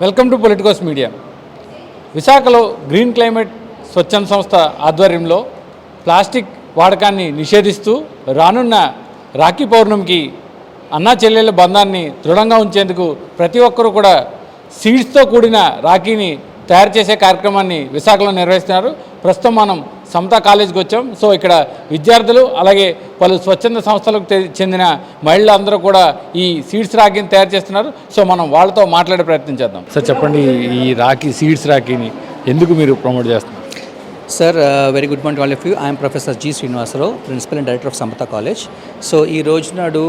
Welcome to Politicos media. విశాఖలో green climate స్వచ్ఛంద సంస్థ ఆధ్వర్యంలో ప్లాస్టిక్ వాడకాన్ని నిషేధిస్తూ రానున్న రాఖీ పౌర్ణమికి అన్నా చెల్లెళ్ళ బంధాన్ని దృఢంగా ఉంచేందుకు ప్రతి ఒక్కరూ కూడా సీడ్స్తో కూడిన రాఖీని తయారు చేసే కార్యక్రమాన్ని విశాఖలో నిర్వహిస్తున్నారు. ప్రస్తుతం మనం సమతా కాలేజీకి వచ్చాం. సో ఇక్కడ విద్యార్థులు అలాగే పలు స్వచ్ఛంద సంస్థలకు చెందిన మహిళలు అందరూ కూడా ఈ సీడ్స్ రాఖీని తయారు చేస్తున్నారు. సో మనం వాళ్ళతో మాట్లాడే ప్రయత్నం చేద్దాం. సార్ చెప్పండి ఈ రాఖీ సీడ్స్ రాఖీని ఎందుకు మీరు ప్రమోట్ చేస్తున్నారు? Sir very good morning all of you I'm professor G Srinivasarao principal and director of Samata college. So ఈ రోజు నాడు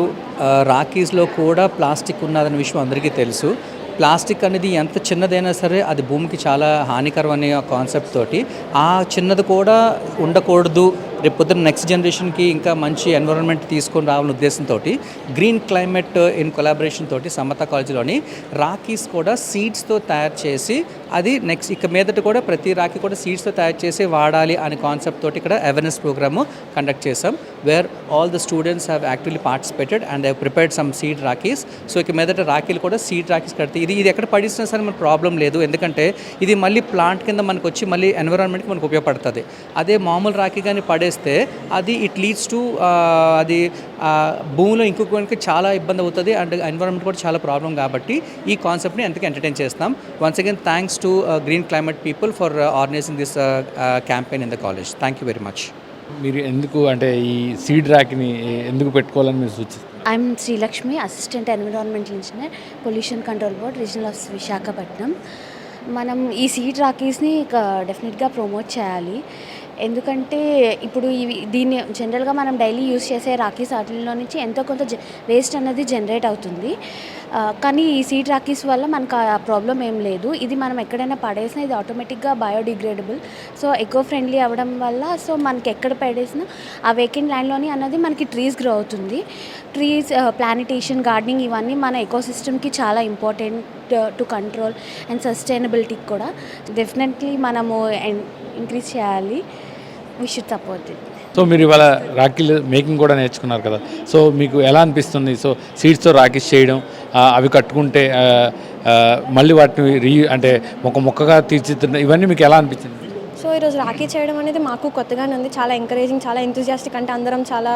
రాకీస్లో కూడా ప్లాస్టిక్ ఉన్నదనే విషయం అందరికీ తెలుసు. ప్లాస్టిక్ అనేది ఎంత చిన్నదైనా సరే అది భూమికి చాలా హానికరం అనే కాన్సెప్ట్ తోటి ఆ చిన్నది కూడా ఉండకూడదు రేపు పొద్దున్న నెక్స్ట్ జనరేషన్కి ఇంకా మంచి ఎన్విరాన్మెంట్ తీసుకొని రావాలనే ఉద్దేశంతో గ్రీన్ క్లైమేట్ ఇన్ కొలాబరేషన్ తోటి సమత కాలేజీలోని రాఖీస్ కూడా సీడ్స్తో తయారు చేసి అది నెక్స్ట్ ఇక మీదట కూడా ప్రతి రాఖీ కూడా సీడ్స్తో తయారు చేసి వాడాలి అనే కాన్సెప్ట్ తోటి ఇక్కడ అవేర్నెస్ ప్రోగ్రామ్ కండక్ట్ చేసాం where all the students have actually participated and have prepared some seed rakhis. So ఇక మీదట రాఖీలు కూడా సీడ్ రాఖీస్ కడితే ఇది ఇది ఎక్కడ పడిసినా సరే మనకు ప్రాబ్లం లేదు. ఎందుకంటే ఇది మళ్ళీ ప్లాంట్ కింద మనకు వచ్చి మళ్ళీ ఎన్విరాన్మెంట్కి మనకు ఉపయోగపడుతుంది. అదే మామూలు రాఖీ కానీ పడే పడేస్తే అది ఇట్ లీడ్స్ టు అది భూమిలో ఇంకొకరికి చాలా ఇబ్బంది అవుతుంది అండ్ ఎన్విరాన్మెంట్ కూడా చాలా ప్రాబ్లం కాబట్టి ఈ కాన్సెప్ట్ని ఎంతగా ఎంటర్టైన్ చేస్తాం once again thanks to green climate people for organising this campaign in the college thank you very much మీరు ఎందుకు అంటే ఈ సీడ్ రాఖీని ఎందుకు పెట్టుకోవాలని మీరు సూచిస్తారు I'm Srilakshmi assistant environmental engineer pollution control board regional of Visakhapatnam మనం ఈ సీడ్ రాకీస్ని డెఫినెట్గా ప్రమోట్ చేయాలి. ఎందుకంటే ఇప్పుడు ఇవి దీన్ని జనరల్గా మనం డైలీ యూస్ చేసే రాఖీస్ వాటిలో నుంచి ఎంతో కొంత వేస్ట్ అనేది జనరేట్ అవుతుంది. కానీ ఈ సీడ్ రాఖీస్ వల్ల మనకు ఆ ప్రాబ్లం ఏం లేదు. ఇది మనం ఎక్కడైనా పడేసినా ఇది ఆటోమేటిక్గా బయోడిగ్రేడబుల్. సో ఎకో ఫ్రెండ్లీ అవ్వడం వల్ల సో మనకి ఎక్కడ పడేసినా ఆ వేకెంట్ ల్యాండ్లోని అన్నది మనకి ట్రీస్ గ్రో అవుతుంది. ట్రీస్ ప్లానిటేషన్ గార్డెనింగ్ ఇవన్నీ మన ఎకో సిస్టమ్కి చాలా ఇంపార్టెంట్ టు కంట్రోల్ అండ్ సస్టైనబిలిటీకి కూడా. డెఫినెట్లీ మనము ఇంక్రీజ్ చేయాలి. We should support it so మీరు ఇవాళ రాఖీలు మేకింగ్ కూడా నేర్చుకున్నారు కదా. సో మీకు ఎలా అనిపిస్తుంది? సో సీడ్స్తో రాఖీస్ చేయడం అవి కట్టుకుంటే మళ్ళీ వాటిని రీ అంటే ఒక మొక్కగా తీర్చిదిద్దడం ఇవన్నీ మీకు ఎలా అనిపించింది? సో ఈరోజు రాఖీ చేయడం అనేది మాకు కొత్తగానే ఉంది. చాలా ఎంకరేజింగ్ చాలా ఎంతూజియాస్టిక్ అంటే అందరం చాలా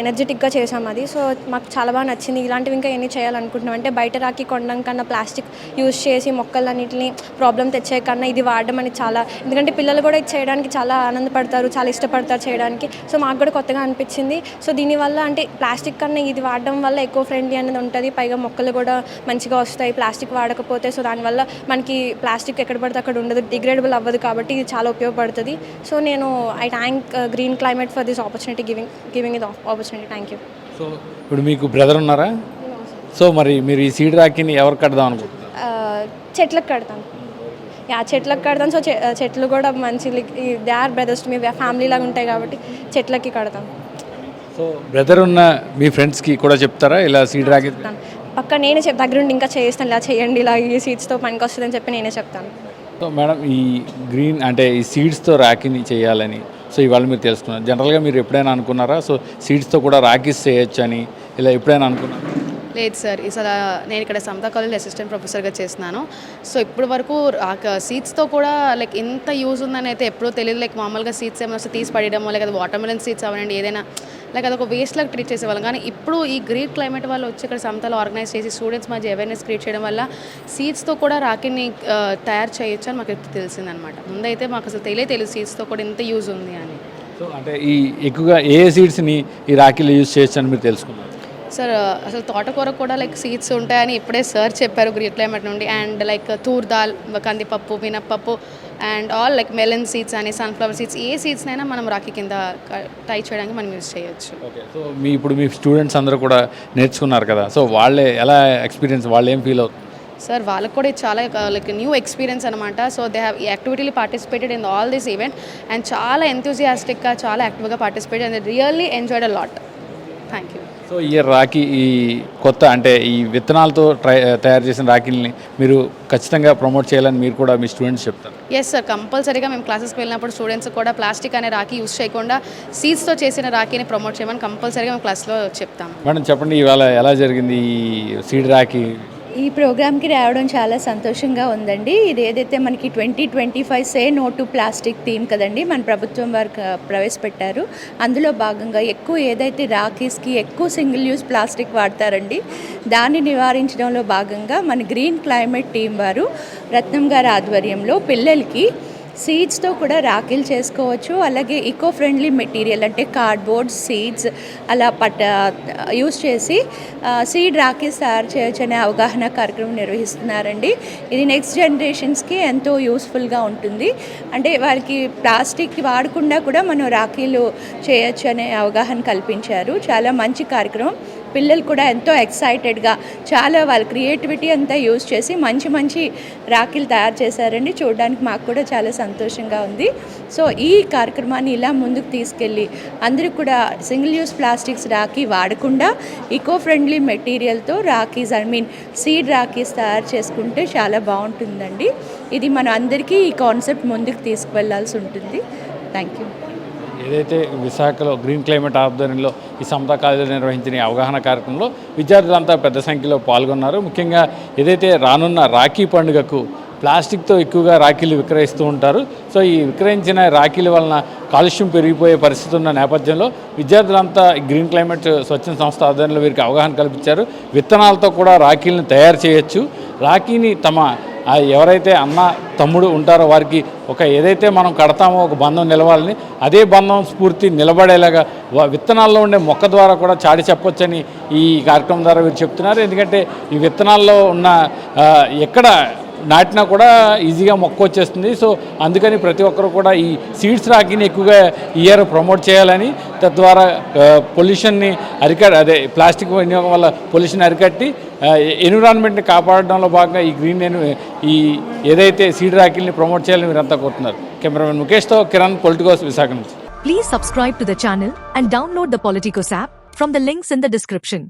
ఎనర్జెటిక్గా చేసాం అది. సో మాకు చాలా బాగా నచ్చింది. ఇలాంటివి ఇంకా ఎన్ని చేయాలనుకుంటున్నాం అంటే బయట రాఖీ కొనడం కన్నా ప్లాస్టిక్ యూజ్ చేసి మొక్కలన్నింటిని ప్రాబ్లం తెచ్చే కన్నా ఇది వాడడం అనేది చాలా ఎందుకంటే పిల్లలు కూడా ఇది చేయడానికి చాలా ఆనందపడతారు చాలా ఇష్టపడతారు చేయడానికి. సో మాకు కూడా కొత్తగా అనిపించింది. సో దీనివల్ల అంటే ప్లాస్టిక్ కన్నా ఇది వాడడం వల్ల ఎక్కువ ఫ్రెండ్లీ అనేది ఉంటుంది. పైగా మొక్కలు కూడా మంచిగా వస్తాయి. ప్లాస్టిక్ వాడకపోతే సో దానివల్ల మనకి ప్లాస్టిక్ ఎక్కడ పడితే అక్కడ ఉండదు. డిగ్రేడబుల్ అవ్వదు కాబట్టి ఇది చాలా ఉపయోగపడుతుంది. సో నేను I thank green climate for this opportunity giving giving ఇది ఆపర్చునిటీ థ్యాంక్ యూ సో ఇప్పుడు మీకు బ్రదర్ ఉన్నారా? సో మరి మీరు ఈ సీడ్ రాఖీని ఎవరు కడదాం అనుకుంటున్నారు? చెట్లకు కడతాను. యా చెట్లకు కడతాను. సో చె- చెట్లు కూడా మంచి దే ఆర్ బ్రదర్స్ మీ ఫ్యామిలీ లాగా ఉంటాయి కాబట్టి చెట్లకి కడతాం సో బ్రదర్ ఉన్న మీ ఫ్రెండ్స్కి కూడా చెప్తారా? ఇలా సీడ్ రాఖీ పక్క నేనే చెప్ దగ్గర ఉండి ఇంకా చేస్తాను. ఇలా చేయండి ఇలా ఈ సీట్స్తో పనికి వస్తుందని చెప్పి నేనే చెప్తాను. సో మేడం ఈ గ్రీన్ అంటే ఈ సీడ్స్తో రాఖీని చేయాలని. సో ఇవాళ మీరు తెలుసుకున్నారు. జనరల్గా మీరు ఎప్పుడైనా అనుకున్నారా? సో సీడ్స్తో కూడా రాఖీస్ చేయొచ్చు అని ఇలా ఎప్పుడైనా అనుకున్నారా? లేదు సార్. అసలు నేను ఇక్కడ సమతా కాలేజ్ అసిస్టెంట్ ప్రొఫెసర్గా చేస్తున్నాను. సో ఇప్పటి వరకు సీట్స్తో కూడా లైక్ ఎంత యూజ్ ఉందని అయితే ఎప్పుడూ తెలియదు. లైక్ మామూలుగా సీట్స్ ఏమైనా తీసి పడేయడమో లేకపోతే వాటర్ మిలన్ సీట్స్ అవ్వండి ఏదైనా లైక్ అదొక వేస్ట్ లాగా ట్రీట్ చేసేవాళ్ళం. కానీ ఇప్పుడు ఈ గ్రీన్ క్లైమేట్ వాళ్ళు వచ్చి ఇక్కడ సమతలో ఆర్గనైజ్ చేసి స్టూడెంట్స్ మధ్య అవేర్నెస్ క్రియేట్ చేయడం వల్ల సీట్స్తో కూడా రాకెట్ని తయారు చేయొచ్చు అని మాకు తెలిసిందనమాట. ముందైతే మాకు అసలు తెలియదు తెలియదు సీట్స్తో కూడా ఇంత యూజ్ ఉంది అని. సో అంటే ఈ ఎక్కువగా ఏ సీడ్స్ని ఈ రాఖీలో యూజ్ చేయొచ్చు అని మీరు తెలుసుకున్నారు? సార్ అసలు తోటకూర కూడా లైక్ సీడ్స్ ఉంటాయని ఇప్పుడే సార్ చెప్పారు గ్రీన్ క్లైమేట్ నుండి. అండ్ లైక్ తూర్ దాల్ కందిపప్పు మినప్పప్పు and all like melon seeds అని సన్ఫ్లవర్ సీడ్స్ ఏ సీడ్స్ అయినా మనం రాఖీ కింద టై చేయడానికి మనం యూజ్ చేయొచ్చు. ఓకే సో మీ ఇప్పుడు మీ స్టూడెంట్స్ అందరూ కూడా నేర్చుకున్నారు కదా సో వాళ్ళే ఎలా ఎక్స్పీరియన్స్ వాళ్ళు ఏం ఫీల్ అవుతుంది సార్ వాళ్ళకు కూడా ఇది చాలా లైక్ న్యూ ఎక్స్పీరియన్స్ అనమాట so they have actively participated in all this event and చాలా ఎంతూజియాస్టిక్గా చాలా యాక్టివ్గా participate and really enjoyed a lot thank you so ఈ రాఖీ ఈ కొత్త అంటే ఈ విత్తనాలతో ట్రై తయారు చేసిన రాఖీల్ని మీరు ఖచ్చితంగా ప్రమోట్ చేయాలని మీరు కూడా మీ స్టూడెంట్స్ చెప్తారు. ఎస్ సార్ కంపల్సరీగా మేము క్లాసెస్కి వెళ్ళినప్పుడు స్టూడెంట్స్ కూడా ప్లాస్టిక్ అనే రాఖీ యూస్ చేయకుండా సీడ్స్తో చేసిన రాఖీని ప్రమోట్ చేయమని కంపల్సరీగా మేము క్లాస్లో చెప్తాం మేడం చెప్పండి ఇవాళ ఎలా జరిగింది ఈ సీడ్ రాఖీ? ఈ ప్రోగ్రామ్కి రావడం చాలా సంతోషంగా ఉందండి. ఇది ఏదైతే మనకి twenty twenty five say no to plastic theme కదండి మన ప్రభుత్వం వారు ప్రవేశపెట్టారు. అందులో భాగంగా ఎక్కువ ఏదైతే రాఖీస్కి ఎక్కువ సింగిల్ యూస్ ప్లాస్టిక్ వాడతారండి దాన్ని నివారించడంలో భాగంగా మన గ్రీన్ క్లైమేట్ టీం వారు రత్నం గారి ఆధ్వర్యంలో పిల్లలకి సీడ్స్తో కూడా రాఖీలు చేసుకోవచ్చు. అలాగే ఈకో ఫ్రెండ్లీ మెటీరియల్ అంటే కార్డ్బోర్డ్ సీడ్స్ అలా పట్ట యూస్ చేసి సీడ్ రాఖీస్ తయారు చేయొచ్చు అనే అవగాహన కార్యక్రమం నిర్వహిస్తున్నారండి. ఇది నెక్స్ట్ జనరేషన్స్కి ఎంతో యూస్ఫుల్గా ఉంటుంది. అంటే వారికి ప్లాస్టిక్ వాడకుండా కూడా మనం రాఖీలు చేయొచ్చు అనే అవగాహన కల్పించారు. చాలా మంచి కార్యక్రమం. పిల్లలు కూడా ఎంతో ఎక్సైటెడ్గా చాలా వాళ్ళ క్రియేటివిటీ అంతా యూజ్ చేసి మంచి మంచి రాఖీలు తయారు చేశారండి. చూడడానికి మాకు కూడా చాలా సంతోషంగా ఉంది. సో ఈ కార్యక్రమాన్ని ఇలా ముందుకు తీసుకెళ్ళి అందరూ కూడా సింగిల్ యూస్ ప్లాస్టిక్స్ రాఖీ వాడకుండా eco friendly మెటీరియల్తో rakhis I mean seed rakhis తయారు చేసుకుంటే చాలా బాగుంటుందండి. ఇది మన అందరికీ ఈ కాన్సెప్ట్ ముందుకు తీసుకువెళ్ళాల్సి ఉంటుంది. థ్యాంక్ యూ ఏదైతే విశాఖలో గ్రీన్ క్లైమేట్ ఆధ్వర్యంలో ఈ సమతా కాలేజీలో నిర్వహించిన ఈ అవగాహన కార్యక్రమంలో విద్యార్థులంతా పెద్ద సంఖ్యలో పాల్గొన్నారు. ముఖ్యంగా ఏదైతే రానున్న రాఖీ పండుగకు ప్లాస్టిక్తో ఎక్కువగా రాఖీలు విక్రయిస్తూ ఉంటారు. సో ఈ విక్రయించిన రాఖీల వలన కాలుష్యం పెరిగిపోయే పరిస్థితి ఉన్న నేపథ్యంలో విద్యార్థులంతా గ్రీన్ క్లైమేట్ స్వచ్ఛంద సంస్థ ఆధ్వర్యంలో వీరికి అవగాహన కల్పించారు. విత్తనాలతో కూడా రాఖీలను తయారు చేయొచ్చు. రాఖీని తమ ఎవరైతే అన్న తమ్ముడు ఉంటారో వారికి ఒక ఏదైతే మనం కడతామో ఒక బంధం నిలవాలని అదే బంధం స్ఫూర్తి నిలబడేలాగా విత్తనాల్లో ఉండే మొక్క ద్వారా కూడా చాటి చెప్పొచ్చని ఈ కార్యక్రమం ద్వారా వీరు చెప్తున్నారు. ఎందుకంటే ఈ విత్తనాల్లో ఉన్న ఎక్కడ నాటినా కూడా ఈజీగా మొక్క వచ్చేస్తుంది. సో అందుకని ప్రతి ఒక్కరు కూడా ఈ సీడ్స్ రాకిని ఎక్కువగా ఇయర్ ప్రమోట్ చేయాలని తద్వారా పొల్యూషన్ని అరిక అదే ప్లాస్టిక్ వినియోగం వల్ల పొల్యూషన్ అరికట్టి ఎన్విరాన్మెంట్ని కాపాడడంలో భాగంగా ఈ గ్రీన్ నేను ఈ ఏదైతే సీడ్ రాకిల్ని ప్రమోట్ చేయాలని మీరంతా కోరుతున్నారు. కెమెరామెన్ ముఖేష్తో కిరణ్ పొలిటికోస్ విశాఖ నుంచి. Please subscribe to the channel and download the Politicos app from the links in the description